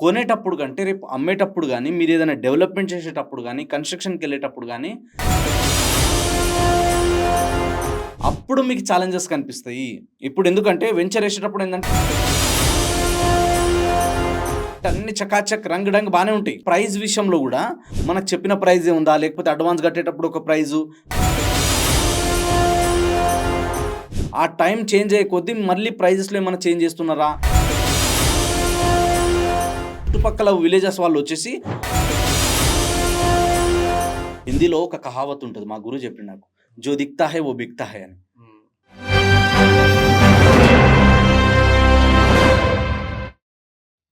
కొనేటప్పుడు కంటే రేపు అమ్మేటప్పుడు కానీ మీరు ఏదైనా డెవలప్మెంట్ చేసేటప్పుడు కానీ కన్స్ట్రక్షన్కి వెళ్ళేటప్పుడు కానీ అప్పుడు మీకు ఛాలెంజెస్ కనిపిస్తాయి. ఇప్పుడు ఎందుకంటే వెంచర్ వేసేటప్పుడు ఏంటంటే అన్ని చకాచక్ రంగు డంగ్ బాగానే ఉంటాయి. ప్రైజ్ విషయంలో కూడా మనకు చెప్పిన ప్రైజ్ ఉందా? లేకపోతే అడ్వాన్స్ కట్టేటప్పుడు ఒక ప్రైజు? ఆ టైం చేంజ్ అయ్యే కొద్దీ మళ్ళీ ప్రైజెస్లో ఏమైనా చేంజ్ చేస్తున్నారా? చుట్టుపక్కల విలేజెస్ వాళ్ళు వచ్చేసి హిందీలో ఒక కహావత్ ఉంటుంది. మా గురువు చెప్పిన నాకు. జో దిక్తా హే ఓ బిక్తా హే అని.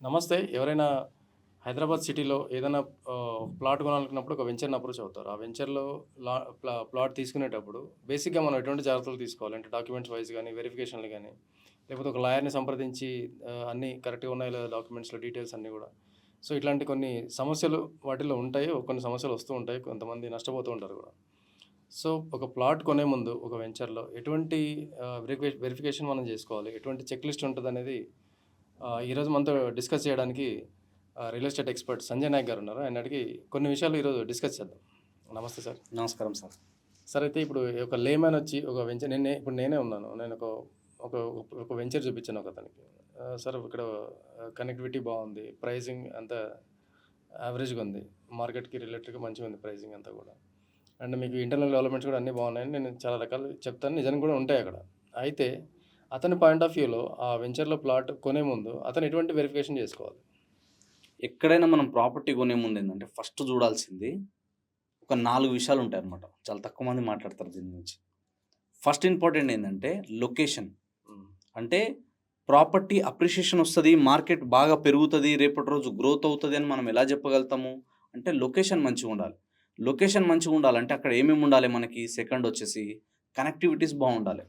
నమస్తే. ఎవరైనా హైదరాబాద్ సిటీలో ఏదైనా ప్లాట్ కొనాలనుకున్నప్పుడు ఒక వెంచర్ని అప్రోచ్ అవుతారు. ఆ వెంచర్లో లా ప్లాట్ తీసుకునేటప్పుడు బేసిక్గా మనం ఎటువంటి జాగ్రత్తలు తీసుకోవాలి? అంటే డాక్యుమెంట్స్ వైజ్ కానీ వెరిఫికేషన్లు కానీ లేకపోతే ఒక లాయర్ని సంప్రదించి అన్నీ కరెక్ట్గా ఉన్నాయో లేదా డాక్యుమెంట్స్లో డీటెయిల్స్ అన్నీ కూడా. సో ఇట్లాంటి కొన్ని సమస్యలు వాటిలో ఉంటాయి. కొన్ని సమస్యలు వస్తూ ఉంటాయి. కొంతమంది నష్టపోతూ ఉంటారు కూడా. సో ఒక ప్లాట్ కొనే ముందు ఒక వెంచర్లో ఎటువంటి వెరిఫికేషన్ మనం చేసుకోవాలి? ఎటువంటి చెక్ లిస్ట్ ఉంటుంది అనేది ఈరోజు మనతో డిస్కస్ చేయడానికి real estate expert Sanjay Nayak గారు ఉన్నారు. ఆయన అడిగి కొన్ని విషయాలు ఈరోజు డిస్కస్ చేద్దాం. నమస్తే సార్. నమస్కారం సార్. సార్ అయితే ఇప్పుడు ఒక లేమ్యాన్ వచ్చి ఒక వెంచర్ నేనే ఇప్పుడు నేనే ఉన్నాను. నేను ఒక ఒక ఒక వెంచర్ చూపించాను ఒక అతనికి సార్ ఇక్కడ కనెక్టివిటీ బాగుంది ప్రైసింగ్ అంతా యావరేజ్గా ఉంది మార్కెట్కి రిలేటెడ్గా మంచిగా ఉంది ప్రైసింగ్ అంతా కూడా. అండ్ మీకు ఇంటర్నల్ డెవలప్మెంట్స్ కూడా అన్నీ బాగున్నాయని నేను చాలా రకాలు చెప్తాను నిజంగా కూడా ఉంటాయి అక్కడ. అయితే అతని పాయింట్ ఆఫ్ వ్యూలో ఆ వెంచర్లో ప్లాట్ కొనే ముందు అతను ఎటువంటి వెరిఫికేషన్ చేసుకోవాలి? ఎక్కడైనా మనం ప్రాపర్టీ కొనే ముందు ఏంటంటే ఫస్ట్ చూడాల్సింది ఒక నాలుగు విషయాలు ఉంటాయి అన్నమాట చాలా తక్కువ మంది మాట్లాడతారు దీని గురించి. ఫస్ట్ ఇంపార్టెంట్ ఏంటంటే లొకేషన్ అంటే ప్రాపర్టీ అప్రిషియేషన్ వస్తుంది మార్కెట్ బాగా పెరుగుతుంది రేపటి రోజు గ్రోత్ అవుతుంది అని మనం ఎలా చెప్పగలుగుతాము? అంటే లొకేషన్ మంచిగా ఉండాలి. లొకేషన్ మంచిగా ఉండాలంటే అక్కడ ఏమేమి ఉండాలి మనకి? సెకండ్ వచ్చేసి కనెక్టివిటీస్ బాగుండాలి.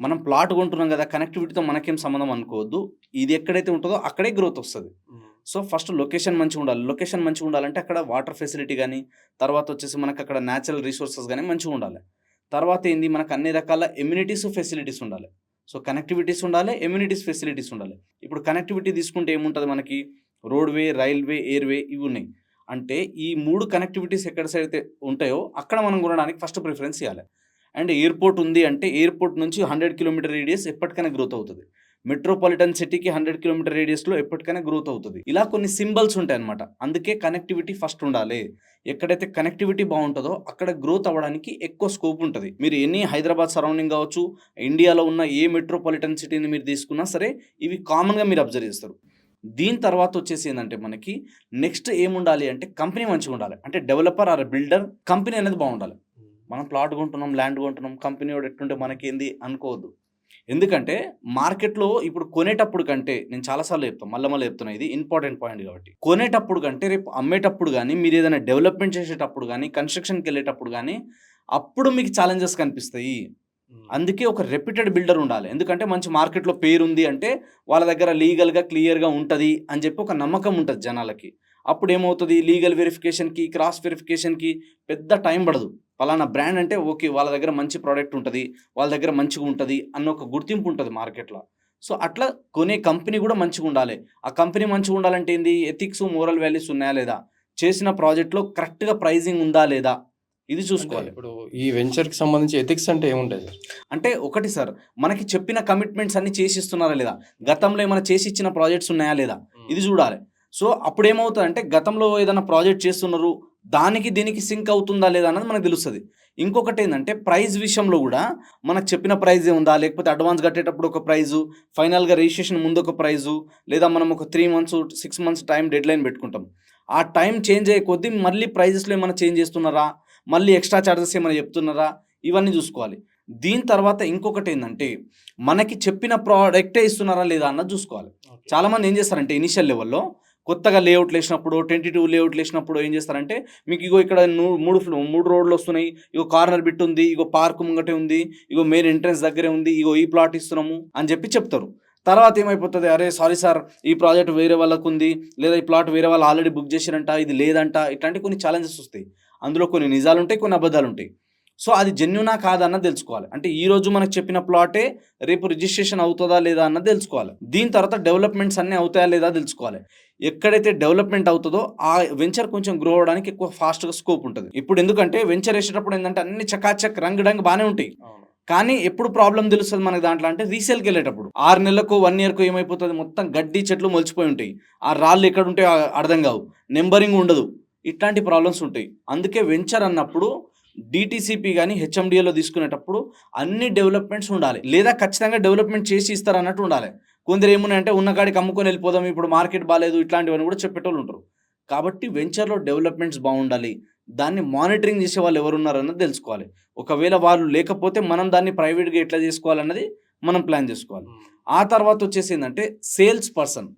మనం ప్లాట్ కొంటున్నాం కదా కనెక్టివిటీతో మనకేం సంబంధం అనుకోవద్దు. ఇది ఎక్కడైతే ఉంటుందో అక్కడే గ్రోత్ వస్తుంది. సో ఫస్ట్ లొకేషన్ మంచిగా ఉండాలి. లొకేషన్ మంచిగా ఉండాలంటే అక్కడ వాటర్ ఫెసిలిటీ కానీ తర్వాత వచ్చేసి మనకు అక్కడ న్యాచురల్ రిసోర్సెస్ కానీ మంచిగా ఉండాలి. తర్వాత ఏంది? మనకు అన్ని రకాల ఎమ్యూనిటీస్ ఫెసిలిటీస్ ఉండాలి. సో కనెక్టివిటీస్ ఉండాలి ఎమ్యూనిటీస్ ఫెసిలిటీస్ ఉండాలి. ఇప్పుడు కనెక్టివిటీ తీసుకుంటే ఏముంటుంది మనకి? రోడ్వే రైల్వే ఎయిర్వే ఇవి ఉన్నాయి. అంటే ఈ మూడు కనెక్టివిటీస్ ఎక్కడ సైడ్ అయితే ఉంటాయో అక్కడ మనం కొనడానికి ఫస్ట్ ప్రిఫరెన్స్ ఇవ్వాలి అండ్ ఎయిర్పోర్ట్ ఉంది అంటే ఎయిర్పోర్ట్ నుంచి హండ్రెడ్ కిలోమీటర్ రేడియస్ ఎప్పటికైనా గ్రోత్ అవుతుంది. మెట్రోపాలిటన్ సిటీకి హండ్రెడ్ కిలోమీటర్ రేడియస్లో ఎప్పటికైనా గ్రోత్ అవుతుంది. ఇలా కొన్ని సింబల్స్ ఉంటాయి అనమాట అందుకే కనెక్టివిటీ ఫస్ట్ ఉండాలి. ఎక్కడైతే కనెక్టివిటీ బాగుంటుందో అక్కడ గ్రోత్ అవ్వడానికి ఎక్కువ స్కోప్ ఉంటుంది. మీరు ఎన్ని హైదరాబాద్ సరౌండింగ్ కావచ్చు ఇండియాలో ఉన్న ఏ మెట్రోపాలిటన్ సిటీని మీరు తీసుకున్నా సరే ఇవి కామన్గా మీరు అబ్జర్వ్ చేస్తారు. దీని తర్వాత వచ్చేసి ఏంటంటే మనకి నెక్స్ట్ ఏముండాలి అంటే కంపెనీ మంచిగా ఉండాలి. అంటే డెవలపర్ ఆర్ బిల్డర్ కంపెనీ అనేది బాగుండాలి. మనం ప్లాట్ కొంటున్నాం ల్యాండ్ కొంటున్నాం కంపెనీ వాడు ఎట్టుంటే మనకేంది అనుకోవద్దు. ఎందుకంటే మార్కెట్లో ఇప్పుడు కొనేటప్పుడు కంటే నేను చాలాసార్లు చెప్తాను మళ్ళీ మళ్ళీ చెప్తున్నా ఇది ఇంపార్టెంట్ పాయింట్ కాబట్టి. కొనేటప్పుడు కంటే రేపు అమ్మేటప్పుడు కానీ మీరు ఏదైనా డెవలప్మెంట్ చేసేటప్పుడు కానీ కన్స్ట్రక్షన్కి వెళ్ళేటప్పుడు కానీ అప్పుడు మీకు ఛాలెంజెస్ కనిపిస్తాయి. అందుకే ఒక రెప్యూటెడ్ బిల్డర్ ఉండాలి. ఎందుకంటే మంచి మార్కెట్లో పేరు ఉంది అంటే వాళ్ళ దగ్గర లీగల్గా క్లియర్గా ఉంటుంది అని చెప్పి ఒక నమ్మకం ఉంటుంది జనాలకి. అప్పుడు ఏమవుతుంది లీగల్ వెరిఫికేషన్కి క్రాస్ వెరిఫికేషన్కి పెద్ద టైం పడదు. ఫలానా బ్రాండ్ అంటే ఓకే వాళ్ళ దగ్గర మంచి ప్రోడక్ట్ ఉంటుంది వాళ్ళ దగ్గర మంచిగా ఉంటుంది అన్న ఒక గుర్తింపు ఉంటుంది మార్కెట్లో. సో అట్లా కొనే కంపెనీ కూడా మంచిగా ఉండాలి. ఆ కంపెనీ మంచిగా ఉండాలంటే ఏంది? ఎథిక్స్ మోరల్ వాల్యూస్ ఉన్నాయా లేదా? చేసిన ప్రాజెక్ట్లో కరెక్ట్గా ప్రైజింగ్ ఉందా లేదా? ఇది చూసుకోవాలి. ఇప్పుడు ఈ వెంచర్కి సంబంధించి ఎథిక్స్ అంటే ఏముంటాయి సార్? అంటే ఒకటి సార్ మనకి చెప్పిన కమిట్మెంట్స్ అన్ని చేసి ఇస్తున్నారా లేదా? గతంలో ఏమైనా చేసి ఇచ్చిన ప్రాజెక్ట్స్ ఉన్నాయా లేదా? ఇది చూడాలి. సో అప్పుడు ఏమవుతుంది అంటే గతంలో ఏదైనా ప్రాజెక్ట్ చేస్తున్నారు దానికి దీనికి సింక్ అవుతుందా లేదా అన్నది మనకు తెలుస్తుంది. ఇంకొకటి ఏంటంటే ప్రైజ్ విషయంలో కూడా మనకు చెప్పిన ప్రైజ్ ఉందా? లేకపోతే అడ్వాన్స్ కట్టేటప్పుడు ఒక ప్రైజు ఫైనల్గా రిజిస్ట్రేషన్ ముందు ఒక ప్రైజు లేదా మనం ఒక three months six months time deadline పెట్టుకుంటాం. ఆ టైం చేంజ్ అయ్యే కొద్దీ మళ్ళీ ప్రైజెస్లో ఏమైనా చేంజ్ చేస్తున్నారా? మళ్ళీ ఎక్స్ట్రా ఛార్జెస్ ఏమైనా చెప్తున్నారా? ఇవన్నీ చూసుకోవాలి. దీని తర్వాత ఇంకొకటి ఏంటంటే మనకి చెప్పిన ప్రోడక్టే ఇస్తున్నారా లేదా అన్నది చూసుకోవాలి. చాలామంది ఏం చేస్తారంటే ఇనిషియల్ లెవెల్లో కొత్తగా లేఅవుట్లు వేసినప్పుడు ట్వంటీ టూ లేఅవుట్లు వేసినప్పుడు ఏం చేస్తారంటే మీకు ఇగో ఇక్కడ మూడు ఫ్లో- మూడు రోడ్లు వస్తున్నాయి. ఇగో కార్నర్ బిట్ ఉంది ఇగో పార్క్ ముంగటే ఉంది ఇగో మెయిన్ ఎంట్రన్స్ దగ్గరే ఉంది ఇగో ఈ ప్లాట్ ఇస్తున్నాము అని చెప్పి చెప్తారు. తర్వాత ఏమైపోతుంది? అరే సారీ సార్ ఈ ప్రాజెక్ట్ వేరే వాళ్ళకు ఉంది లేదా ఈ ప్లాట్ వేరే వాళ్ళు ఆల్రెడీ బుక్ చేశారంట ఇది లేదంట ఇట్లాంటి కొన్ని ఛాలెంజెస్ వస్తాయి. అందులో కొన్ని నిజాలు ఉంటాయి కొన్ని అబద్ధాలు ఉంటాయి సో అది జెన్యునా కాదన్నది తెలుసుకోవాలి. అంటే ఈ రోజు మనకు చెప్పిన ప్లాటే రేపు రిజిస్ట్రేషన్ అవుతుందా లేదా అన్నది తెలుసుకోవాలి. దీని తర్వాత డెవలప్మెంట్స్ అన్నీ అవుతాయా లేదా తెలుసుకోవాలి. ఎక్కడైతే డెవలప్మెంట్ అవుతుందో ఆ వెంచర్ కొంచెం గ్రో అవడానికి ఎక్కువ ఫాస్ట్గా స్కోప్ ఉంటుంది. ఇప్పుడు ఎందుకంటే వెంచర్ వేసేటప్పుడు ఏంటంటే అన్ని చకాచక్ రంగు డంగ్ బాగానే ఉంటాయి. కానీ ఎప్పుడు ప్రాబ్లం తెలుస్తుంది మనకి దాంట్లో అంటే రీసేల్కి వెళ్ళేటప్పుడు. ఆరు నెలలకు వన్ ఇయర్కు ఏమైపోతుంది? మొత్తం గడ్డి చెట్లు మొలిచిపోయి ఉంటాయి. ఆ రాళ్ళు ఎక్కడ ఉంటాయో అర్థం కావు. నెంబరింగ్ ఉండదు. ఇట్లాంటి ప్రాబ్లమ్స్ ఉంటాయి. అందుకే వెంచర్ అన్నప్పుడు డిటీసీపీ కానీ హెచ్ఎండిఏలో తీసుకునేటప్పుడు అన్ని డెవలప్మెంట్స్ ఉండాలి. లేదా ఖచ్చితంగా డెవలప్మెంట్ చేసి ఇస్తారు అన్నట్టు ఉండాలి. కొందరు ఏమున్నాయంటే ఉన్న కాడికి అమ్ముకొని వెళ్ళిపోదాం ఇప్పుడు మార్కెట్ బాగాలేదు ఇట్లాంటివన్నీ కూడా చెప్పేటోళ్ళు ఉంటారు. కాబట్టి వెంచర్లో డెవలప్మెంట్స్ బాగుండాలి. దాన్ని మానిటరింగ్ చేసే వాళ్ళు ఎవరున్నారన్నది తెలుసుకోవాలి. ఒకవేళ వాళ్ళు లేకపోతే మనం దాన్ని ప్రైవేట్గా ఎట్లా చేసుకోవాలన్నది మనం ప్లాన్ చేసుకోవాలి. ఆ తర్వాత వచ్చేసి ఏంటంటే sales person.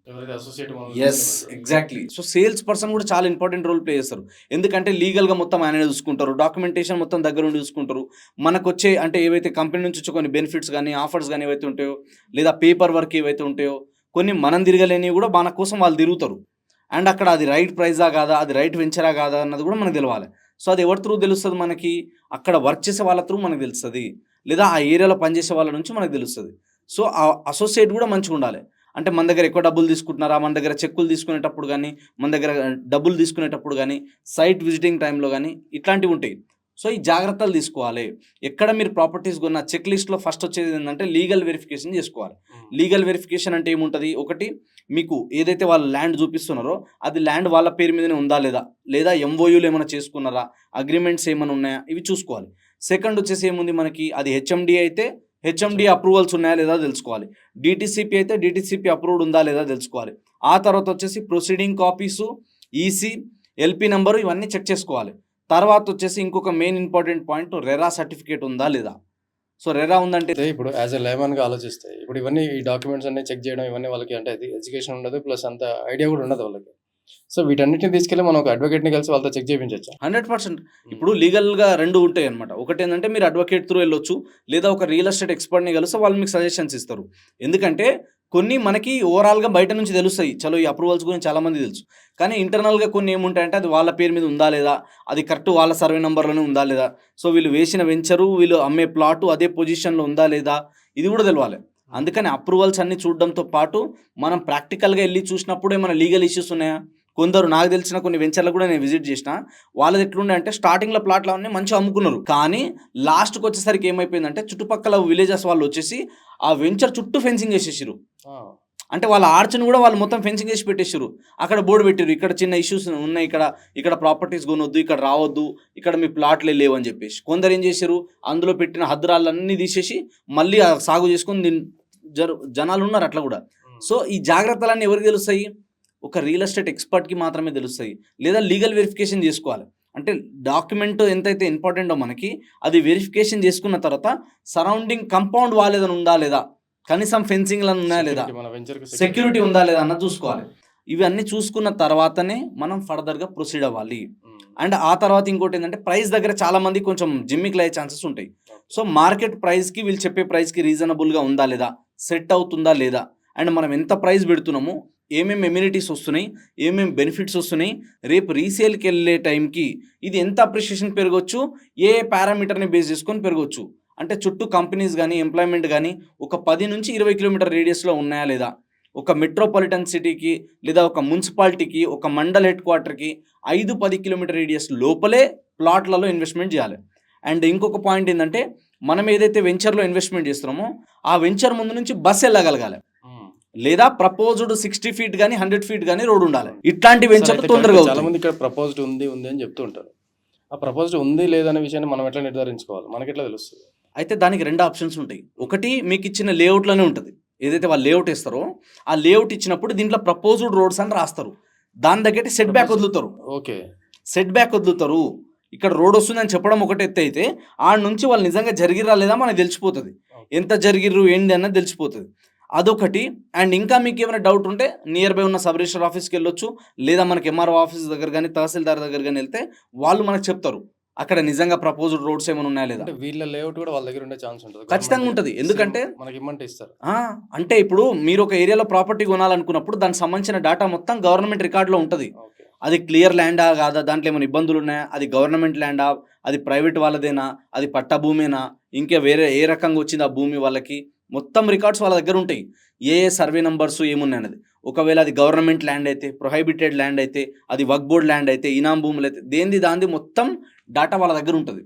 Yes exactly so sales person కూడా చాలా ఇంపార్టెంట్ రోల్ ప్లే చేస్తారు. ఎందుకంటే లీగల్గా మొత్తం ఆయన చూసుకుంటారు. డాక్యుమెంటేషన్ మొత్తం దగ్గర ఉండి చూసుకుంటారు. మనకు వచ్చే అంటే ఏవైతే కంపెనీ నుంచి వచ్చే కొన్ని బెనిఫిట్స్ కానీ ఆఫర్స్ కానీ ఏవైతే ఉంటాయో లేదా పేపర్ వర్క్ ఏవైతే ఉంటాయో కొన్ని మనం తిరగలేనివి కూడా మన కోసం వాళ్ళు తిరుగుతారు. అండ్ అక్కడ అది రైట్ ప్రైజా కాదా అది రైట్ వెంచరా కాదా అన్నది కూడా మనకు తెలవాలి. సో అది ఎవరి త్రూ తెలుస్తుంది మనకి? అక్కడ వర్క్ చేసే వాళ్ళ త్రూ మనకు తెలుస్తుంది. లేదా ఆ ఏరియాలో పనిచేసే వాళ్ళ నుంచి మనకు తెలుస్తుంది. సో ఆ అసోసియేట్ కూడా మంచిగా ఉండాలి. అంటే మన దగ్గర ఎక్కువ డబ్బులు తీసుకుంటున్నారా? మన దగ్గర చెక్కులు తీసుకునేటప్పుడు కానీ మన దగ్గర డబ్బులు తీసుకునేటప్పుడు కానీ సైట్ విజిటింగ్ టైంలో కానీ ఇట్లాంటివి ఉంటాయి. సో ఈ జాగ్రత్తలు తీసుకోవాలి. ఎక్కడ మీరు ప్రాపర్టీస్ కొన్న చెక్ లిస్ట్లో ఫస్ట్ వచ్చేది ఏంటంటే లీగల్ వెరిఫికేషన్ చేసుకోవాలి. లీగల్ వెరిఫికేషన్ అంటే ఏముంటుంది? ఒకటి మీకు ఏదైతే వాళ్ళు ల్యాండ్ చూపిస్తున్నారో అది ల్యాండ్ వాళ్ళ పేరు మీదనే ఉందా లేదా? లేదా ఎంఓయూలు ఏమైనా చేసుకున్నారా? అగ్రిమెంట్స్ ఏమైనా ఉన్నాయా? ఇవి చూసుకోవాలి. సెకండ్ వచ్చేసి ఏముంది మనకి? అది హెచ్ఎండి అయితే హెచ్ఎండి అప్రూవల్స్ ఉన్నాయా లేదా తెలుసుకోవాలి. డిటిసిపి అయితే డిటిసిపి అప్రూవ్డ్ ఉందా లేదా తెలుసుకోవాలి. ఆ తర్వాత వచ్చేసి proceeding copies EC LP number ఇవన్నీ చెక్ చేసుకోవాలి. తర్వాత వచ్చేసి ఇంకొక main important point RERA certificate ఉందా లేదా? సో రెరా ఉందంటే ఇప్పుడు యాజ్ ఎ గా ఆలోచిస్తే ఇప్పుడు ఇవన్నీ ఈ డాక్యుమెంట్స్ అన్ని చెక్ చేయడం ఇవన్నీ వాళ్ళకి అంటే ఎడ్యుకేషన్ ఉండదు ప్లస్ అంత ఐడియా కూడా ఉండదు వాళ్ళకి. సో వీటన్నిటిని తీసుకెళ్ళి మనం ఒక అడ్వకేట్ని కలిసి వాళ్ళతో చెక్ చేయించవచ్చు హండ్రెడ్ పర్సెంట్. ఇప్పుడు లీగల్గా రెండు ఉంటాయి అనమాట ఒకటి ఏంటంటే మీరు అడ్వకేట్ త్రూ వెళ్ళొచ్చు లేదా ఒక రియల్ ఎస్టేట్ ఎక్స్పర్ట్ని కలిస్తే వాళ్ళు మీకు సజెషన్స్ ఇస్తారు. ఎందుకంటే కొన్ని మనకి ఓవరాల్గా బయట నుంచి తెలుస్తాయి. చలో ఈ అప్రూవల్స్ గురించి చాలా మంది తెలుసు. కానీ ఇంటర్నల్గా కొన్ని ఏముంటాయంటే అది వాళ్ళ పేరు మీద ఉందా లేదా? అది కరెక్ట్ వాళ్ళ సర్వే నెంబర్లోనే ఉందా లేదా? సో వీళ్ళు వేసిన వెంచరు వీళ్ళు అమ్మే ప్లాటు అదే పొజిషన్లో ఉందా లేదా? ఇది కూడా తెలవాలి. అందుకని అప్రూవల్స్ అన్ని చూడడంతో పాటు మనం ప్రాక్టికల్గా వెళ్ళి చూసినప్పుడే మన లీగల్ ఇష్యూస్ ఉన్నాయా? కొందరు నాకు తెలిసిన కొన్ని వెంచర్లు కూడా నేను విజిట్ చేసిన వాళ్ళది ఎట్లుండే అంటే స్టార్టింగ్లో ప్లాట్లు అన్నీ మంచిగా అమ్ముకున్నారు. కానీ లాస్ట్కి వచ్చేసరికి ఏమైపోయిందంటే చుట్టుపక్కల విలేజెస్ వాళ్ళు వచ్చేసి ఆ వెంచర్ చుట్టూ ఫెన్సింగ్ వేసేసారు అంటే వాళ్ళ ఆర్చ్ని కూడా వాళ్ళు మొత్తం ఫెన్సింగ్ వేసి పెట్టేసారు అక్కడ బోర్డు పెట్టారు ఇక్కడ చిన్న ఇష్యూస్ ఉన్నాయి ఇక్కడ ఇక్కడ ప్రాపర్టీస్ కొనొద్దు ఇక్కడ రావద్దు ఇక్కడ మీ ప్లాట్లే లేవు అని చెప్పేసి. కొందరు ఏం చేశారు అందులో పెట్టిన హద్రాలన్నీ తీసేసి మళ్ళీ సాగు చేసుకొని జనాలు ఉన్నారు అట్లా కూడా. సో ఈ జాగ్రత్తలన్నీ ఎవరికి తెలుస్తాయి? ఒక రియల్ ఎస్టేట్ ఎక్స్పర్ట్కి మాత్రమే తెలుస్తాయి. లేదా లీగల్ వెరిఫికేషన్ చేసుకోవాలి. అంటే డాక్యుమెంట్ ఎంతైతే ఇంపార్టెంటో మనకి అది వెరిఫికేషన్ చేసుకున్న తర్వాత సరౌండింగ్ కంపౌండ్ వాల్ ఏదైనా ఉందా లేదా? కనీసం ఫెన్సింగ్లు ఉన్నాయా లేదా? సెక్యూరిటీ ఉందా? లేదా అన్నది చూసుకోవాలి. ఇవన్నీ చూసుకున్న తర్వాతనే మనం ఫర్దర్గా ప్రొసీడ్ అవ్వాలి. అండ్ ఆ తర్వాత ఇంకోటి ఏంటంటే ప్రైస్ దగ్గర చాలా మంది కొంచెం జిమ్మికి అయ్యే ఛాన్సెస్ ఉంటాయి. సో మార్కెట్ ప్రైస్కి వీళ్ళు చెప్పే ప్రైస్కి రీజనబుల్గా ఉందా లేదా? సెట్ అవుతుందా లేదా? అండ్ మనం ఎంత ప్రైస్ పెడుతున్నామో ఏమేమి ఎమ్యూనిటీస్ వస్తున్నాయి ఏమేమి బెనిఫిట్స్ వస్తున్నాయి రేపు రీసేల్కి వెళ్ళే టైంకి ఇది ఎంత అప్రిషియేషన్ పెరగవచ్చు ఏ పారామీటర్ని బేస్ చేసుకొని పెరగవచ్చు అంటే చుట్టూ కంపెనీస్ కానీ ఎంప్లాయ్మెంట్ కానీ ఒక పది నుంచి ఇరవై కిలోమీటర్ రేడియస్లో ఉన్నాయా లేదా? ఒక మెట్రోపాలిటన్ సిటీకి లేదా ఒక మున్సిపాలిటీకి ఒక మండల్ హెడ్ క్వార్టర్కి ఐదు పది కిలోమీటర్ రేడియస్ లోపలే ప్లాట్లలో ఇన్వెస్ట్మెంట్ చేయాలి. అండ్ ఇంకొక పాయింట్ ఏంటంటే మనం ఏదైతే వెంచర్లో ఇన్వెస్ట్మెంట్ చేస్తున్నామో ఆ వెంచర్ ముందు నుంచి బస్ వెళ్ళగలగాలి. లేదా ప్రపోజ్డ్ సిక్స్టీ ఫీట్ కానీ హండ్రెడ్ ఫీట్ కానీ రోడ్ ఉండాలి. ఇట్లాంటి వెంచర్ తొందరగా చాలా. మంది ఇక్కడ ప్రపోజ్డ్ ఉంది ఉంది అని చెప్తూ ఉంటారు. ఆ ప్రపోజ్డ్ ఉంది లేదనే విషయాన్ని మనం ఎట్లా నిర్ధారించుకోవాలి? మనకి ఎట్లా తెలుస్తుంది? అయితే దానికి రెండు ఆప్షన్స్ ఉంటాయి. ఒకటి మీకు ఇచ్చిన లేఅవుట్లోనే ఉంటుంది. ఏదైతే వాళ్ళు లేఅవుట్ ఇస్తారో ఆ లేఅవుట్ ఇచ్చినప్పుడు దీంట్లో ప్రపోజ్డ్ రోడ్స్ అని రాస్తారు. దాని దగ్గర సెట్ బ్యాక్ వదులుతారు. ఓకే. సెట్ బ్యాక్ వదులుతారు. ఇక్కడ రోడ్ వస్తుందని చెప్పడం ఒకటి ఎత్తు అయితే ఆడ నుంచి వాళ్ళు నిజంగా జరిగిరా లేదా మనకు తెలిసిపోతుంది. ఎంత జరిగిర్రు ఏంటి అన్నది తెలిసిపోతుంది. అదొకటి. అండ్ ఇంకా మీకు ఏమైనా డౌట్ ఉంటే నియర్ బై ఉన్న సబ్ రిజిస్టర్ ఆఫీస్కి వెళ్ళొచ్చు. లేదా మనకి ఎంఆర్ఓ ఆఫీస్ దగ్గర కానీ తహసీల్దార్ దగ్గర కానీ వెళ్తే వాళ్ళు మనకు చెప్తారు. అక్కడ నిజంగా ప్రపోజ్డ్ రోడ్స్ ఏమైనా ఉన్నాయా లేదా? వీళ్ళ లేఅవుట్ కూడా వాళ్ళ దగ్గర ఉండే ఛాన్స్ ఉంటుంది. ఖచ్చితంగా ఉంటది. ఎందుకంటే- మనకి ఇమ్మంటే ఇస్తారు. అంటే ఇప్పుడు మీరు ఒక ఏరియాలో ప్రాపర్టీ కొనాలనుకున్నప్పుడు దానికి సంబంధించిన డేటా మొత్తం గవర్నమెంట్ రికార్డులో ఉంటుంది. అది క్లియర్ ల్యాండా కాదా? దాంట్లో ఏమైనా ఇబ్బందులు ఉన్నాయా? అది గవర్నమెంట్ ల్యాండా అది ప్రైవేట్ వాళ్ళదేనా? అది పట్టా భూమేనా? ఇంకా వేరే ఏ రకంగా వచ్చింది ఆ భూమి వాళ్ళకి? మొత్తం రికార్డ్స్ వాళ్ళ దగ్గర ఉంటాయి. ఏ ఏ సర్వే నంబర్స్ ఏమున్నాయి అనేది. ఒకవేళ అది గవర్నమెంట్ ల్యాండ్ అయితే ప్రొహైబిటెడ్ ల్యాండ్ అయితే అది వక్ బోర్డ్ ల్యాండ్ అయితే ఇనాం భూములు అయితే దేంది దాంది మొత్తం డాటా వాళ్ళ దగ్గర ఉంటుంది.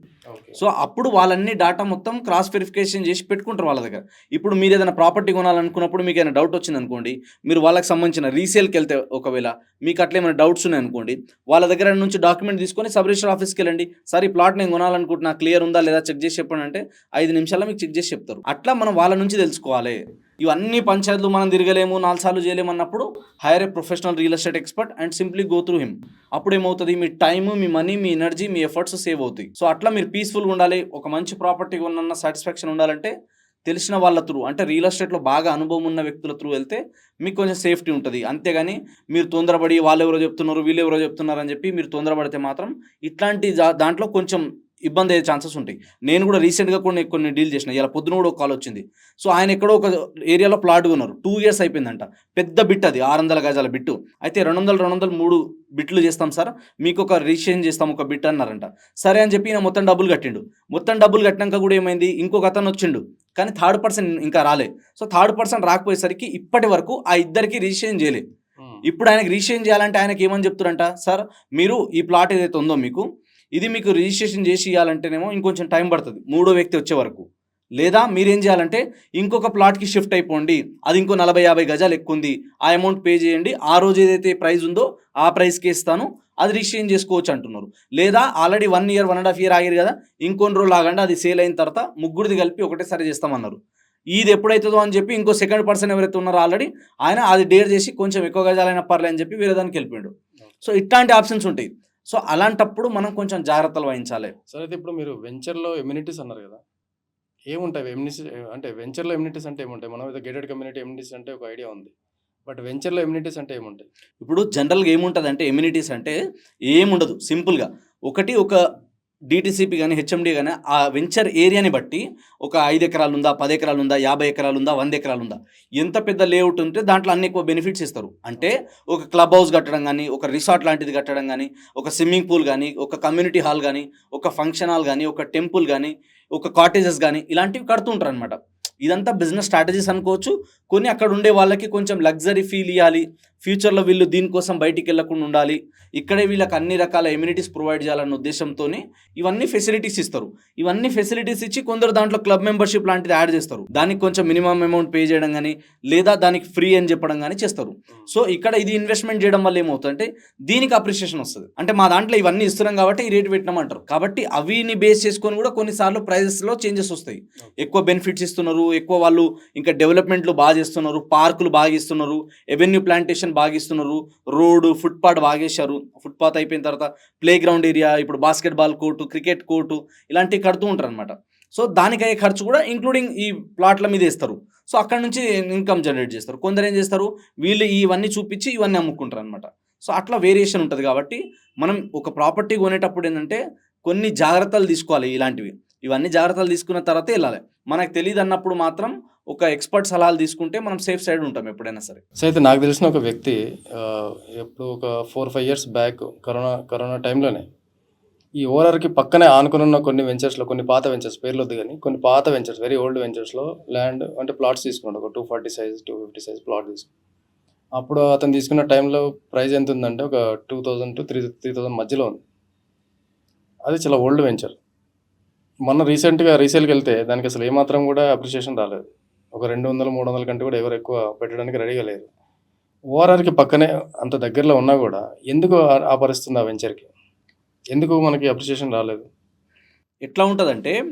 సో అప్పుడు వాళ్ళన్ని డాటా మొత్తం క్రాస్ వెరిఫికేషన్ చేసి పెట్టుకుంటారు వాళ్ళ దగ్గర. ఇప్పుడు మీరు ఏదైనా ప్రాపర్టీ కొనాలనుకున్నప్పుడు మీకు ఏదైనా డౌట్ వచ్చింది అనుకోండి మీరు వాళ్ళకి సంబంధించిన రీసేల్కి వెళ్తే ఒకవేళ మీకు అట్లా ఏమైనా డౌట్స్ ఉన్నాయనుకోండి వాళ్ళ దగ్గర నుంచి డాక్యుమెంట్ తీసుకొని సబ్ రిజిస్టర్ ఆఫీస్కి వెళ్ళండి. సార్ ఈ ప్లాట్ నేను కొనాలనుకుంటున్నా క్లియర్ ఉందా లేదా? చెక్ చేసి చెప్పండి అంటే ఐదు నిమిషాల్లో మీకు చెక్ చేసి చెప్తారు. అట్లా మనం వాళ్ళ నుంచి తెలుసుకోవాలి. ఇవన్నీ పంచాయతీలు మనం తిరగలేము నాలుగు సార్లు చేయలేము అన్నప్పుడు hire a professional real estate expert and simply go through him అప్పుడు ఏమవుతుంది? మీ టైము మీ మనీ మీ ఎనర్జీ మీ ఎఫర్ట్స్ సేవ్ అవుతాయి. సో అట్లా మీరు పీస్ఫుల్గా ఉండాలి. ఒక మంచి ప్రాపర్టీ ఉన్న సాటిస్ఫాక్షన్ ఉండాలంటే తెలిసిన వాళ్ళ త్రూ అంటే రియల్ ఎస్టేట్లో బాగా అనుభవం ఉన్న వ్యక్తుల త్రూ వెళ్తే మీకు కొంచెం సేఫ్టీ ఉంటుంది. అంతేగాని మీరు తొందరపడి వాళ్ళు ఎవరో చెప్తున్నారు వీళ్ళు ఎవరో చెప్తున్నారు అని చెప్పి మీరు తొందరపడితే మాత్రం ఇట్లాంటి దాంట్లో కొంచెం ఇబ్బంది అయ్యే ఛాన్సెస్ ఉంటాయి. నేను కూడా రీసెంట్గా కొన్ని కొన్ని డీల్ చేసిన ఇలా పొద్దున కూడా ఒక కాల్ వచ్చింది. సో ఆయన ఎక్కడో ఒక ఏరియాలో ప్లాట్ కొన్నారు టూ ఇయర్స్ అయిపోయిందంట. పెద్ద బిట్ అది ఆరు వందల గజాల బిట్టు. అయితే రెండు వందలు రెండు వందలు మూడు బిట్లు చేస్తాం సార్. మీకు ఒక రిజిస్ట్రేషన్ చేస్తాం ఒక బిట్ అన్నారంట. సరే అని చెప్పి ఈయన మొత్తం డబ్బులు కట్టిండు. మొత్తం డబ్బులు కట్టినాక కూడా ఏమైంది? ఇంకొక అతను వచ్చిండు. కానీ థర్డ్ పర్సన్ ఇంకా రాలే. సో థర్డ్ పర్సన్ రాకపోయేసరికి ఇప్పటి వరకు ఆ ఇద్దరికి రిజిస్ట్రేషన్ చేయలే. ఇప్పుడు ఆయనకి రిజిస్ట్రేషన్ చేయాలంటే ఆయనకి ఏమని చెప్తారంట? సార్ మీరు ఈ ప్లాట్ ఏదైతే ఉందో మీకు ఇది మీకు రిజిస్ట్రేషన్ చేసి ఇవ్వాలంటేనేమో ఇంకొంచెం టైం పడుతుంది. మూడో వ్యక్తి వచ్చే వరకు. లేదా మీరేం చేయాలంటే ఇంకొక ప్లాట్కి షిఫ్ట్ అయిపోండి. అది ఇంకో నలభై యాభై గజాలు ఎక్కువ ఉంది. ఆ అమౌంట్ పే చేయండి. ఆ రోజు ఏదైతే ప్రైస్ ఉందో ఆ ప్రైస్కి ఇస్తాను. అది రిజిస్ట్రేషన్ చేసుకోవచ్చు అంటున్నారు. లేదా already one year one and half year ఆగారు కదా ఇంకొన్ని రోజులు ఆగండి అది సేల్ అయిన తర్వాత ముగ్గురిది కలిపి ఒకటేసారి చేస్తామన్నారు. ఇది ఎప్పుడైతుందో అని చెప్పి ఇంకో సెకండ్ పర్సన్ ఎవరైతే ఉన్నారో ఆల్రెడీ ఆయన అది డేర్ చేసి కొంచెం ఎక్కువ గజాలైన పర్లే అని చెప్పి వేరే దానికి వెళ్ళిపోయాడు. సో ఇట్లాంటి ఆప్షన్స్ ఉంటాయి. సో అలాంటప్పుడు మనం కొంచెం జాగ్రత్తలు వహించాలి. సరే అయితే ఇప్పుడు మీరు వెంచర్లో ఎమ్యూనిటీస్ అన్నారు కదా ఏముంటాయి? ఎమ్యూనిటీస్ అంటే వెంచర్లో ఎమ్యూనిటీస్ అంటే ఏముంటాయి? మనం ఏదో గేటెడ్ కమ్యూనిటీ ఎమ్యూనిటీస్ అంటే ఒక ఐడియా ఉంది. బట్ వెంచర్లో ఎమ్యూనిటీస్ అంటే ఏముంటాయి? ఇప్పుడు జనరల్గా ఏముంటుంది అంటే ఎమ్యూనిటీస్ అంటే ఏముండదు. సింపుల్గా ఒకటి ఒక డీటీసీపీ కానీ హెచ్ఎండి కానీ ఆ వెంచర్ ఏరియాని బట్టి ఒక ఐదు ఎకరాలు ఉందా పది ఎకరాలు ఉందా యాభై ఎకరాలు ఉందా వంద ఎకరాలు ఉందా ఎంత పెద్ద లేఅవుట్ ఉంటే దాంట్లో అన్ని ఎక్కువ బెనిఫిట్స్ ఇస్తారు. అంటే ఒక క్లబ్ హౌస్ కట్టడం కానీ ఒక రిసార్ట్ లాంటిది కట్టడం కానీ ఒక స్విమ్మింగ్ పూల్ కానీ ఒక కమ్యూనిటీ హాల్ కానీ ఒక ఫంక్షన్ హాల్ కానీ ఒక టెంపుల్ కానీ ఒక కాటేజెస్ కానీ ఇలాంటివి కడుతుంటారు అనమాట ఇదంతా బిజినెస్ స్ట్రాటజీస్ అనుకోవచ్చు. కొన్ని అక్కడ ఉండే వాళ్ళకి కొంచెం లగ్జరీ ఫీల్ ఇవ్వాలి ఫ్యూచర్లో వీళ్ళు దీనికోసం బయటికి వెళ్ళకుండా ఉండాలి. ఇక్కడే వీళ్ళకి అన్ని రకాల ఎమ్యూనిటీస్ ప్రొవైడ్ చేయాలన్న ఉద్దేశంతో ఇవన్నీ ఫెసిలిటీస్ ఇస్తారు. ఇవన్నీ ఫెసిలిటీస్ ఇచ్చి కొందరు దాంట్లో క్లబ్ మెంబర్షిప్ లాంటిది యాడ్ చేస్తారు. దానికి కొంచెం మినిమం అమౌంట్ పే చేయడం కానీ లేదా దానికి ఫ్రీ అని చెప్పడం కానీ చేస్తారు. సో ఇక్కడ ఇది ఇన్వెస్ట్మెంట్ చేయడం వల్ల ఏమవుతుందంటే దీనికి అప్రిషియేషన్ వస్తుంది. అంటే మా దాంట్లో ఇవన్నీ ఇస్తున్నాం కాబట్టి ఈ రేట్ పెట్టినామంటారు. కాబట్టి అవిని బేస్ చేసుకొని కూడా కొన్నిసార్లు ప్రైజెస్లో చేంజెస్ వస్తాయి. ఎక్కువ బెనిఫిట్స్ ఇస్తున్నారు. ఎక్కువ వాళ్ళు ఇంకా డెవలప్మెంట్లు బాగా చేస్తున్నారు. పార్కులు బాగా ఇస్తున్నారు. ఎవెన్యూ ప్లాంటేషన్ బాగిస్తున్నారు. రోడ్డు ఫుట్పాత్ బాగేశారు ఫుట్పాత్ అయిపోయిన తర్వాత ప్లే గ్రౌండ్ ఏరియా ఇప్పుడు బాస్కెట్బాల్ కోర్టు క్రికెట్ కోర్టు ఇలాంటివి కడుతూ ఉంటారు అనమాట సో దానికయ్యే ఖర్చు కూడా ఇంక్లూడింగ్ ఈ ప్లాట్ల మీద వేస్తారు. సో అక్కడ నుంచి ఇన్కమ్ జనరేట్ చేస్తారు. కొందరు ఏం చేస్తారు? వీళ్ళు ఇవన్నీ చూపించి ఇవన్నీ అమ్ముకుంటారు అనమాట సో అట్లా వేరియేషన్ ఉంటుంది కాబట్టి మనం ఒక ప్రాపర్టీ కొనేటప్పుడు ఏంటంటే కొన్ని జాగ్రత్తలు తీసుకోవాలి ఇలాంటివి. ఇవన్నీ జాగ్రత్తలు తీసుకున్న తర్వాత వెళ్ళాలి. మనకు తెలియదు అన్నప్పుడు మాత్రం ఒక ఎక్స్పర్ట్ సలహాలు తీసుకుంటే మనం సేఫ్ సైడ్ ఉంటాం ఎప్పుడైనా సరే. సో అయితే నాకు తెలిసిన ఒక వ్యక్తి ఎప్పుడు ఒక four five years back corona corona టైంలోనే ఈ ఓఆర్ఆర్కి పక్కనే ఆనుకుని ఉన్న కొన్ని వెంచర్స్లో కొన్ని పాత వెంచర్స్ పేర్లు వద్దు కానీ కొన్ని పాత వెంచర్స్ వెరీ ఓల్డ్ వెంచర్స్లో ల్యాండ్ అంటే ప్లాట్స్ తీసుకున్నాడు. ఒక two forty size two fifty size plot తీసుకున్నాడు అప్పుడు అతను తీసుకున్న టైంలో ప్రైస్ ఎంత ఉందంటే ఒక two thousand to three three thousand మధ్యలో ఉంది. అది చాలా ఓల్డ్ వెంచర్ మొన్న రీసెంట్గా రీసేల్కి వెళ్తే దానికి అసలు ఏమాత్రం కూడా అప్రిషియేషన్ రాలేదు. ఒక రెండు వందలు మూడు వందల కంటే కూడా ఎవరు ఎక్కువ పెట్టడానికి రెడీగా లేరు. ఓఆర్ఆర్కి పక్కనే అంత దగ్గరలో ఉన్నా కూడా ఎందుకు ఆ- ఆ పరిస్థితుంది ఆ వెంచర్కి? ఎందుకు మనకి అప్రిషియేషన్ రాలేదు? ఎట్లా ఉంటుందంటే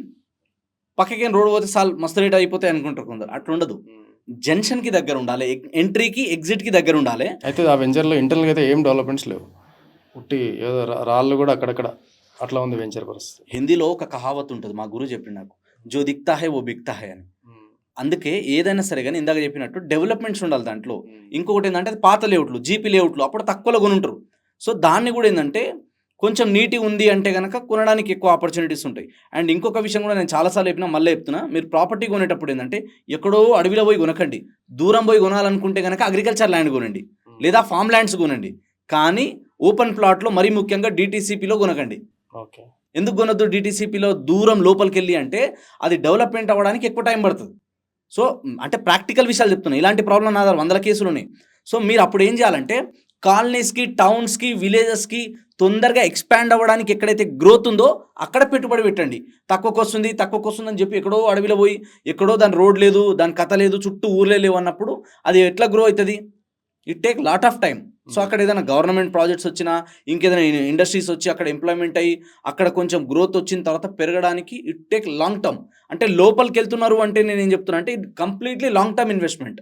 పక్కకి రోడ్ పోతే సాల్ మస్తు రేట్ అయిపోతాయి అనుకుంటారు కొందరు. అట్లా ఉండదు. జంక్షన్కి దగ్గర ఉండాలి ఎంట్రీకి ఎగ్జిట్కి దగ్గర ఉండాలి. అయితే ఆ వెంచర్లో ఇంటర్నల్గా అయితే ఏం డెవలప్మెంట్స్ లేవు. ఉట్టి ఏదో రాళ్ళు కూడా అక్కడక్కడ అట్లా ఉంది వెంచర్ పరిస్థితి. హిందీలో ఒక కహావత్ ఉంటుంది మా గురువు చెప్పిండు నాకు. జో దిక్తా హై ఓ బిక్తా హై అని. అందుకే ఏదైనా సరే కానీ ఇందాక చెప్పినట్టు డెవలప్మెంట్స్ ఉండాలి దాంట్లో. ఇంకొకటి ఏంటంటే అది పాత లేఅవుట్లు జీపీ లేఅవుట్లు అప్పుడు తక్కువలో కొనుంటారు. సో దాన్ని కూడా ఏంటంటే కొంచెం నీటి ఉంది అంటే కనుక కొనడానికి ఎక్కువ ఆపర్చునిటీస్ ఉంటాయి. అండ్ ఇంకొక విషయం కూడా నేను చాలాసార్లు చెప్పినా మళ్ళీ చెప్తున్నా మీరు ప్రాపర్టీ కొనేటప్పుడు ఏంటంటే ఎక్కడో అడవిలో పోయి కొనకండి. దూరం పోయి కొనాలనుకుంటే కనుక అగ్రికల్చర్ ల్యాండ్ కొనండి. లేదా ఫామ్ ల్యాండ్స్ కొనండి. కానీ ఓపెన్ ప్లాట్లో మరీ ముఖ్యంగా డిటీసీపీలో కొనకండి. ఓకే. ఎందుకు కొనొద్దు డిటీసీపీలో దూరం లోపలికి వెళ్ళి అంటే అది డెవలప్మెంట్ అవ్వడానికి ఎక్కువ టైం పడుతుంది. సో అంటే ప్రాక్టికల్ విషయాలు చెప్తున్నాయి ఇలాంటి ప్రాబ్లం నా దగ్గర వందల కేసులు ఉన్నాయి సో మీరు అప్పుడు ఏం చేయాలంటే కాలనీస్కి టౌన్స్కి విలేజెస్కి తొందరగా ఎక్స్పాండ్ అవ్వడానికి ఎక్కడైతే గ్రోత్ ఉందో అక్కడ పెట్టుబడి పెట్టండి. తక్కువకి వస్తుంది తక్కువకి వస్తుందని చెప్పి ఎక్కడో అడవిలో పోయి ఎక్కడో దాని రోడ్ లేదు దాని కథ లేదు చుట్టూ ఊర్లే లేవు అన్నప్పుడు అది ఎట్లా గ్రో అవుతుంది? It take lot of time so అక్కడ ఏదైనా గవర్నమెంట్ ప్రాజెక్ట్స్ వచ్చినా ఇంకేదైనా ఇండస్ట్రీస్ వచ్చి అక్కడ ఎంప్లాయ్మెంట్ అయ్యి అక్కడ కొంచెం గ్రోత్ వచ్చిన తర్వాత పెరగడానికి ఇట్ టేక్ లాంగ్ టర్మ్. అంటే లోపలికి వెళ్తున్నారు అంటే నేను ఏం చెప్తున్నా అంటే ఇది కంప్లీట్లీ లాంగ్ టర్మ్ ఇన్వెస్ట్మెంట్.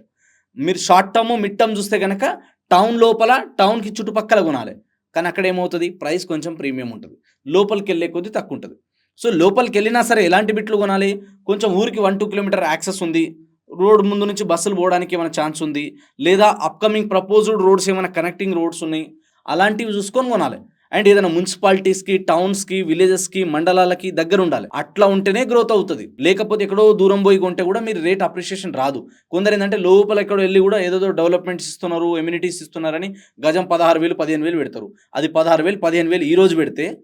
మీరు షార్ట్ టర్మ్ మిడ్ టర్మ్ చూస్తే కనుక టౌన్ లోపల టౌన్కి చుట్టుపక్కల కొనాలి. కానీ అక్కడ ఏమవుతుంది? ప్రైస్ కొంచెం ప్రీమియం ఉంటుంది. లోపలికి వెళ్ళే కొద్దీ తక్కువ ఉంటుంది. సో లోపలికి వెళ్ళినా సరే ఎలాంటి బిట్లు కొనాలి? కొంచెం ఊరికి వన్ టూ కిలోమీటర్ యాక్సెస్ ఉంది. రోడ్ ముందు నుంచి బస్సులు పోవడానికి ఏమైనా ఛాన్స్ ఉంది? లేదా అప్కమింగ్ ప్రపోజ్డ్ రోడ్స్ ఏమైనా కనెక్టింగ్ రోడ్స్ ఉన్నాయి? అలాంటివి చూసుకొని కొనాలి. అండ్ ఏదైనా మున్సిపాలిటీస్కి టౌన్స్కి విలేజెస్కి మండలాలకి దగ్గర ఉండాలి. అట్లా ఉంటేనే గ్రోత్ అవుతుంది. లేకపోతే ఎక్కడో దూరం పోయి కొంటే కూడా మీరు రేట్ అప్రిషియేషన్ రాదు. కొందరు ఏంటంటే లోపల ఎక్కడో వెళ్ళి కూడా ఏదో డెవలప్మెంట్స్ ఇస్తున్నారు ఎమ్యూనిటీస్ ఇస్తున్నారని గజం పదహారు వేలు పదిహేను వేలు పెడతారు. అది పదహారు వేలు పదిహేను వేలు ఈ రోజు పెడితే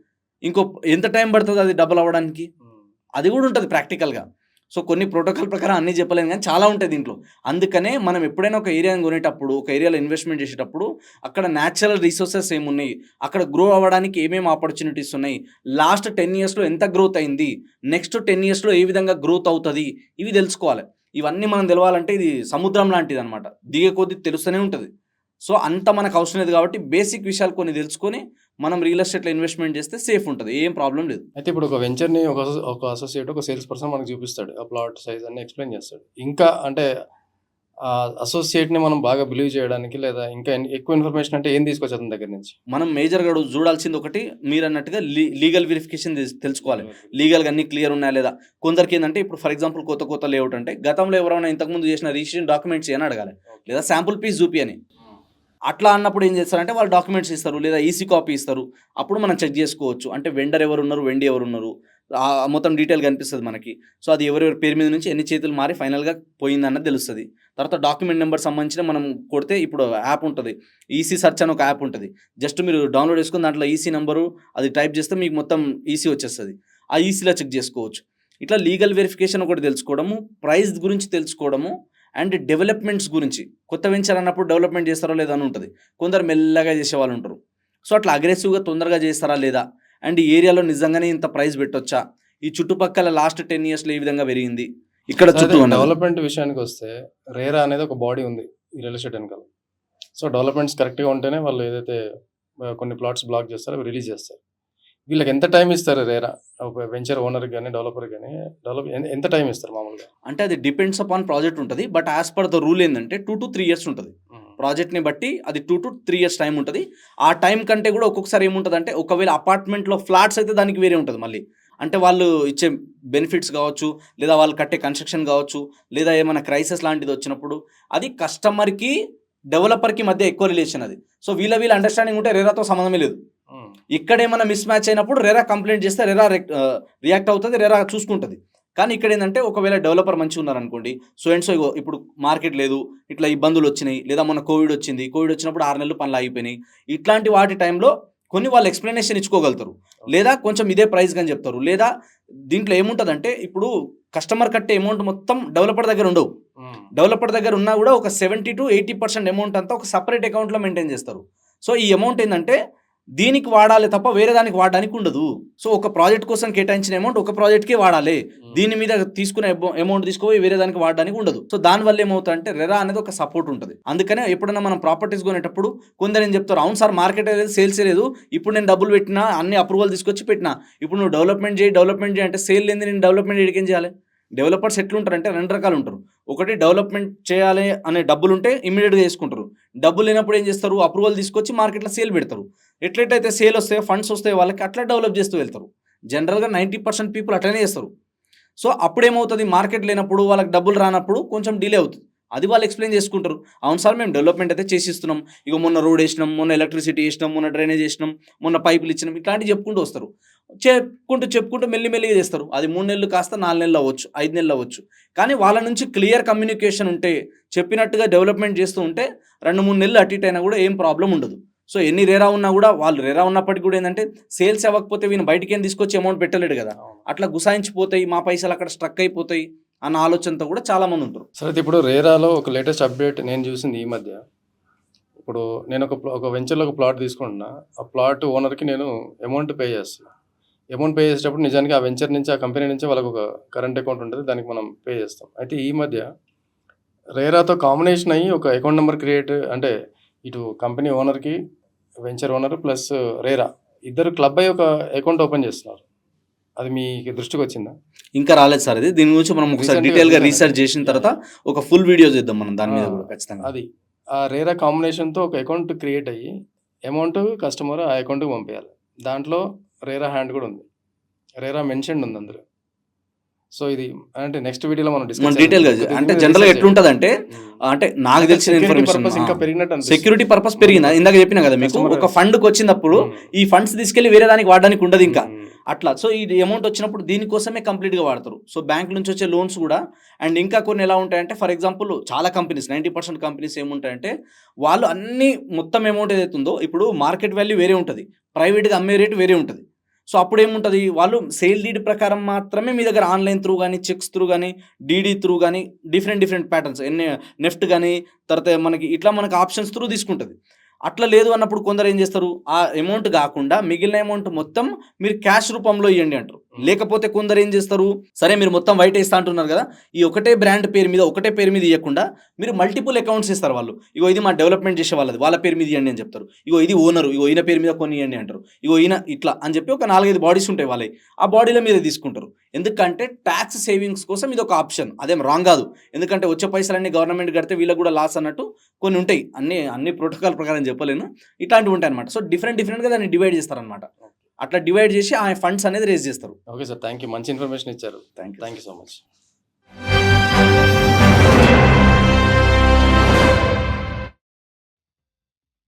ఇంకో ఎంత టైం పడుతుంది అది డబుల్ అవ్వడానికి? అది కూడా ఉంటుంది ప్రాక్టికల్గా సో కొన్ని ప్రోటోకాల్ ప్రకారం అన్నీ చెప్పలేను కానీ చాలా ఉంటాయి దీంట్లో. అందుకనే మనం ఎప్పుడైనా ఒక ఏరియాని కొనేటప్పుడు ఒక ఏరియాలో ఇన్వెస్ట్మెంట్ చేసేటప్పుడు అక్కడ న్యాచురల్ రీసోర్సెస్ ఏమున్నాయి అక్కడ గ్రో అవ్వడానికి ఏమేమి ఆపర్చునిటీస్ ఉన్నాయి లాస్ట్ టెన్ ఇయర్స్లో ఎంత గ్రోత్ అయింది నెక్స్ట్ టెన్ ఇయర్స్లో ఏ విధంగా గ్రోత్ అవుతుంది ఇవి తెలుసుకోవాలి. ఇవన్నీ మనం తెలవాలంటే ఇది సముద్రం లాంటిది అనమాట దిగే కొద్దీ తెలుస్తూనే ఉంటుంది. సో అంత మనకు అవసరం లేదు కాబట్టి బేసిక్ విషయాలు కొన్ని తెలుసుకొని మనం రియల్ ఎస్టేట్లో ఇన్వెస్ట్మెంట్ చేస్తే సేఫ్ ఉంటుంది ఏం ప్రాబ్లం లేదు. అయితే ఇప్పుడు ఒక వెంచర్ని ఒక ఒక అసోసియేట్ ఒక సేల్స్ పర్సన్ మనకు చూపిస్తాడు ఆ ప్లాట్ సైజ్ అన్ని ఎక్స్ప్లెయిన్ చేస్తాడు. ఇంకా అంటే ఆ అసోసియేట్ని మనం బాగా బిలీవ్ చేయడానికి లేదా ఇంకా ఎక్కువ ఇన్ఫర్మేషన్ అంటే ఏం తీసుకొచ్చు అతని దగ్గర నుంచి? మనం మేజర్గా చూడాల్సింది ఒకటి మీరు అన్నట్టుగా లీగల్ వెరిఫికేషన్ తెలుసుకోవాలి. లీగల్గా అన్ని క్లియర్ ఉన్నాయా లేదా? కొందరికి ఏంటంటే ఇప్పుడు ఫర్ ఎగ్జాంపుల్ కొత్త కొత్త లేఅవుట్ అంటే గతంలో ఎవరైనా ఇంతకుముందు చేసిన రిజిస్ట్రేషన్ డాక్యుమెంట్స్ అని అడగాలి? లేదా శాంపుల్ పీస్ చూపి అని అట్లా అన్నప్పుడు ఏం చేస్తారంటే వాళ్ళు డాక్యుమెంట్స్ ఇస్తారు లేదా ఈసీ కాపీ ఇస్తారు. అప్పుడు మనం చెక్ చేసుకోవచ్చు. అంటే వెండర్ ఎవరు ఉన్నారు వెండి ఎవరు ఉన్నారు మొత్తం డీటెయిల్ కనిపిస్తుంది మనకి. సో అది ఎవరెవరి పేరు మీద నుంచి ఎన్ని చేతులు మారి ఫైనల్గా పోయిందన్నది తెలుస్తుంది. తర్వాత డాక్యుమెంట్ నెంబర్ సంబంధించిన మనం కొడితే ఇప్పుడు యాప్ ఉంటుంది. ఈసీ సర్చ్ అని ఒక యాప్ ఉంటుంది. జస్ట్ మీరు డౌన్లోడ్ చేసుకుని దాంట్లో ఈసీ నెంబరు అది టైప్ చేస్తే మీకు మొత్తం ఈసీ వచ్చేస్తుంది. ఆ ఈసీలో చెక్ చేసుకోవచ్చు. ఇట్లా లీగల్ వెరిఫికేషన్ ఒకటి తెలుసుకోవడము ప్రైస్ గురించి తెలుసుకోవడము అండ్ డెవలప్మెంట్స్ గురించి కొత్త వెంచర్ అన్నప్పుడు డెవలప్మెంట్ చేస్తారో లేదా అని ఉంటుంది. కొందరు మెల్లగా చేసే వాళ్ళు ఉంటారు. సో అట్లా అగ్రెసివ్గా తొందరగా చేస్తారా లేదా? అండ్ ఈ ఏరియాలో నిజంగానే ఇంత ప్రైస్ పెట్టొచ్చా? ఈ చుట్టుపక్కల లాస్ట్ టెన్ ఇయర్స్లో ఏ విధంగా పెరిగింది. ఇక్కడ చుట్టూ. డెవలప్మెంట్ విషయానికి వస్తే రేరా అనేది ఒక బాడీ ఉంది ఈ రియల్ ఎస్టేట్ వెనకాల. సో డెవలప్మెంట్స్ కరెక్ట్గా ఉంటేనే వాళ్ళు ఏదైతే కొన్ని ప్లాట్స్ బ్లాక్ చేస్తారో అవి రిలీజ్ చేస్తారు. వీళ్ళకి ఎంత టైం ఇస్తారు రేరా? వెంచర్ ఓనర్కి కానీ డెవలపర్కి కానీ డెవలప్ ఎంత టైం ఇస్తారు మామూలుగా? అంటే అది డిపెండ్స్ అపాన్ ప్రాజెక్ట్ ఉంటుంది but as per the rule ఏంటంటే టూ టు త్రీ ఇయర్స్ ఉంటుంది. ప్రాజెక్ట్ని బట్టి అది two to three years time ఉంటుంది. ఆ టైం కంటే కూడా ఒక్కొక్కసారి ఏముంటుంది అంటే ఒకవేళ అపార్ట్మెంట్లో ఫ్లాట్స్ అయితే దానికి వేరే ఉంటుంది మళ్ళీ. అంటే వాళ్ళు ఇచ్చే బెనిఫిట్స్ కావచ్చు లేదా వాళ్ళు కట్టే కన్స్ట్రక్షన్ కావచ్చు లేదా ఏమైనా క్రైసిస్ లాంటిది వచ్చినప్పుడు అది కస్టమర్కి డెవలపర్కి మధ్య ఎక్కువ రిలేషన్ అది. సో వీళ్ళ వీళ్ళ అండర్స్టాండింగ్ ఉంటే రేరాతో సంబంధమే లేదు. ఇక్కడ ఏమైనా మిస్ మ్యాచ్ అయినప్పుడు రెరా కంప్లైంట్ చేస్తే రెరా రియాక్ట్ అవుతుంది రెరా చూసుకుంటుంది. కానీ ఇక్కడ ఏంటంటే ఒకవేళ డెవలపర్ మంచిగా ఉన్నారనుకోండి సో అండ్ సో ఇగో ఇప్పుడు మార్కెట్ లేదు ఇట్లా ఇబ్బందులు వచ్చినాయి లేదా మొన్న కోవిడ్ వచ్చింది కోవిడ్ వచ్చినప్పుడు ఆరు నెలలు పనులు ఆగిపోయినాయి. ఇట్లాంటి వాటి టైంలో కొన్ని వాళ్ళు ఎక్స్ప్లెనేషన్ ఇచ్చుకోగలుగుతారు. లేదా కొంచెం ఇదే ప్రైస్ అని చెప్తారు. లేదా దీంట్లో ఏముంటుందంటే ఇప్పుడు కస్టమర్ కట్టే అమౌంట్ మొత్తం డెవలపర్ దగ్గర ఉండవు. డెవలపర్ దగ్గర ఉన్నా కూడా ఒక seventy to eighty percent amount అంతా ఒక సపరేట్ అకౌంట్లో మెయింటైన్ చేస్తారు. సో ఈ అమౌంట్ ఏంటంటే దీనికి వాడాలి తప్ప వేరే దానికి వాడడానికి ఉండదు. సో ఒక ప్రాజెక్ట్ కోసం కేటాయించిన అమౌంట్ ఒక ప్రాజెక్ట్కే వాడాలి. దీని మీద తీసుకునే అమౌంట్ తీసుకుపోయి వేరే దానికి వాడడానికి ఉండదు. సో దానివల్ల ఏమవుతుందంటే రెరా అనేది ఒక సపోర్ట్ ఉంటుంది. అందుకనే ఎప్పుడైనా మనం ప్రాపర్టీస్ కొనేటప్పుడు కొందరు ఏం చెప్తారు అవును సార్ మార్కెట్ లేదు సేల్స్ లేదు. ఇప్పుడు నేను డబ్బులు పెట్టినా అన్ని అప్రూవల్ తీసుకొచ్చి పెట్టినా. ఇప్పుడు నువ్వు డెవలప్మెంట్ చేయి డెవలప్మెంట్ చేయి అంటే సేల్ లేని నేను డెవలప్మెంట్ చేయడం చేయాలి? డెవలపర్స్ ఎట్లుంటారంటే రెండు రకాలు ఉంటారు ఒకటి డెవలప్మెంట్ చేయాలి అనే డబ్బులు ఉంటే ఇమీడియట్గా చేసుకుంటారు. డబ్బులు లేనప్పుడు ఏం చేస్తారు? అప్రూవల్ తీసుకొచ్చి మార్కెట్లో సేల్ పెడతారు. ఎట్లయితే సేల్ వస్తే ఫండ్స్ వస్తే వాళ్ళకి అట్లా డెవలప్ చేస్తూ వెళ్తారు. జనరల్గా నైంటీ పర్సెంట్ పీపుల్ అట్లనే చేస్తారు. సో అప్పుడేమవుతుంది? మార్కెట్ లేనప్పుడు వాళ్ళకి డబ్బులు రానప్పుడు కొంచెం డిలే అవుతుంది. అది వాళ్ళు ఎక్స్ప్లెయిన్ చేసుకుంటారు. అవును సార్ మేము డెవలప్మెంట్ అయితే చేసిస్తున్నాం. ఇక మొన్న రోడ్ వేసినాం మొన్న ఎలక్ట్రిసిటీ వేసినాం మొన్న డ్రైనేజ్ వేసినాం మొన్న పైపులు ఇచ్చినాం ఇట్లాంటివి చెప్పుకుంటూ వస్తారు. చెప్పుకుంటూ చెప్పుకుంటూ మెల్లి మెల్లిగా చేస్తారు. అది మూడు నెలలు కాస్త నాలుగు నెలలు అవ్వచ్చు ఐదు నెలలు అవ్వచ్చు. కానీ వాళ్ళ నుంచి క్లియర్ కమ్యూనికేషన్ ఉంటే చెప్పినట్టుగా డెవలప్మెంట్ చేస్తూ ఉంటే రెండు మూడు నెలలు అటు ఇటు అయినా కూడా ఏం ప్రాబ్లం ఉండదు. సో ఎన్ని రేరా ఉన్నా కూడా వాళ్ళు రేరా ఉన్నప్పటికీ కూడా ఏంటంటే సేల్స్ అవ్వకపోతే వీళ్ళు బయటికి ఏం తీసుకొచ్చి అమౌంట్ పెట్టలేడు కదా. అట్లా గుసాయించిపోతాయి మా పైసలు అక్కడ స్ట్రక్ అయిపోతాయి అన్న ఆలోచనతో కూడా చాలా మంది ఉంటారు. సరే ఇప్పుడు రేరాలో ఒక లేటెస్ట్ అప్డేట్ నేను చూసింది ఈ మధ్య. ఇప్పుడు నేను ఒక ఒక వెంచర్లో ఒక ప్లాట్ తీసుకుంటున్నా. ఆ ప్లాట్ ఓనర్కి నేను అమౌంట్ పే చేస్తాను అమౌంట్ పే చేసేటప్పుడు నిజానికి ఆ వెంచర్ నుంచి ఆ కంపెనీ నుంచి వాళ్ళకి ఒక కరెంట్ అకౌంట్ ఉంటుంది దానికి మనం పే చేస్తాం. అయితే ఈ మధ్య రేరాతో కాంబినేషన్ అయ్యి ఒక అకౌంట్ నెంబర్ క్రియేట్ అంటే ఇటు కంపెనీ ఓనర్కి వెంచర్ ఓనర్ ప్లస్ రేరా ఇద్దరు క్లబ్ అయ్యి ఒక అకౌంట్ ఓపెన్ చేస్తున్నారు. అది మీకు దృష్టికి వచ్చిందా? ఇంకా రాలేదు సార్ ఇది. దీని గురించి మనం ఒకసారి Recently డీటెయిల్గా వచ్చింది. రీసెర్చ్ చేసిన తర్వాత ఒక ఫుల్ వీడియో చేద్దాం మనం దాని మీద కూడా ఖచ్చితంగా. అది. ఆ రేరా కాంబినేషన్తో ఒక అకౌంట్ క్రియేట్ అయ్యి అమౌంట్ కస్టమర్ ఆ అకౌంట్కి పంపించాలి దాంట్లో రేరా హ్యాండ్ కూడా ఉంది రేరా మెన్షన్ ఉంది అందులో సో ఇది అంటే నెక్స్ట్ వీడియోలో మనం డిస్కస్ డీటెయిల్గా అంటే జనరల్గా ఎట్లుంటది అంటే అంటే నాకు తెలిసిన పర్పస్ ఇంకా ఇన్ఫర్మేషన్ పెరిగినట్టు. సెక్యూరిటీ పర్పస్ పెరిగిందా ఇందాక చెప్పిన కదా మీకు ఒక ఫండ్కి వచ్చినప్పుడు ఉమ్. ఈ ఫండ్స్ తీసుకెళ్ళి వేరే దానికి వాడడానికి ఉండదు ఇంకా. అట్లా. సో ఈ అమౌంట్ వచ్చినప్పుడు దీనికోసమే కంప్లీట్గా వాడతారు. సో బ్యాంక్ నుంచి వచ్చే లోన్స్ కూడా అండ్ ఇంకా కొన్ని ఎలా ఉంటాయంటే ఫర్ ఎగ్జాంపుల్ చాలా కంపెనీస్ నైంటీ పర్సెంట్ కంపెనీస్ ఏముంటాయంటే వాళ్ళు అన్ని మొత్తం అమౌంట్ ఏదైతే ఉందో ఇప్పుడు మార్కెట్ వాల్యూ వేరే ఉంటుంది. ప్రైవేట్గా అమ్మే రేటు వేరే ఉంటుంది. సో అప్పుడు ఏముంటుంది? వాళ్ళు సేల్ డీడ్ ప్రకారం మాత్రమే మీ దగ్గర ఆన్లైన్ త్రూ కానీ చెక్స్ త్రూ కానీ డీడీ త్రూ కానీ డిఫరెంట్ డిఫరెంట్ ప్యాటర్న్స్. ఎన్ని నెఫ్ట్ కానీ తర్వాత మనకి ఇట్లా మనకి ఆప్షన్స్ త్రూ తీసుకుంటుంది. అట్లా లేదు అన్నప్పుడు కొందరు ఏం చేస్తారు? ఆ అమౌంట్ కాకుండా మిగిలిన అమౌంట్ మొత్తం మీరు క్యాష్ రూపంలో ఇవ్వండి అంటారు. లేకపోతే కొందరు ఏం చేస్తారు? సరే మీరు మొత్తం వైట్ వేస్తా అంటున్నారు కదా ఈ ఒకటే బ్రాండ్ పేరు మీద ఒకటే పేరు మీద ఇవ్వకుండా మీరు మల్టిపుల్ అకౌంట్స్ ఇస్తారు వాళ్ళు. ఇగో ఇది మా డెవలప్మెంట్ చేసే వాళ్ళది వాళ్ళ పేరు మీద ఇవ్వండి అని చెప్తారు. ఇగో ఇది ఓనరు ఇగో ఈయన పేరు మీద కొన్ని ఇవ్వండి అంటారు. ఇగో ఈయన ఇట్లా అని చెప్పి ఒక నాలుగైదు బాడీస్ ఉంటాయి వాళ్ళవి. ఆ బాడీల మీద తీసుకుంటారు. ఎందుకంటే ట్యాక్స్ సేవింగ్స్ కోసం ఇది ఒక ఆప్షన్ అదేం రాంగ్ కాదు. ఎందుకంటే వచ్చే పైసలన్నీ గవర్నమెంట్ కడితే వీళ్ళకి కూడా లాస్ అన్నట్టు కొన్ని ఉంటాయి. అన్ని అన్ని ప్రోటోకాల్ ప్రకారం చెప్పలేను. ఇట్లాంటివి ఉంటాయి అనమాట సో డిఫరెంట్ డిఫరెంట్గా దాన్ని డివైడ్ చేస్తారనమాట అట్లా డివైడ్ చేసి ఆ ఫండ్స్ అనేది రేజ్ చేస్తారు. ఓకే సార్ థ్యాంక్ యూ మంచి ఇన్ఫర్మేషన్ ఇచ్చారు. Thank you thank you so much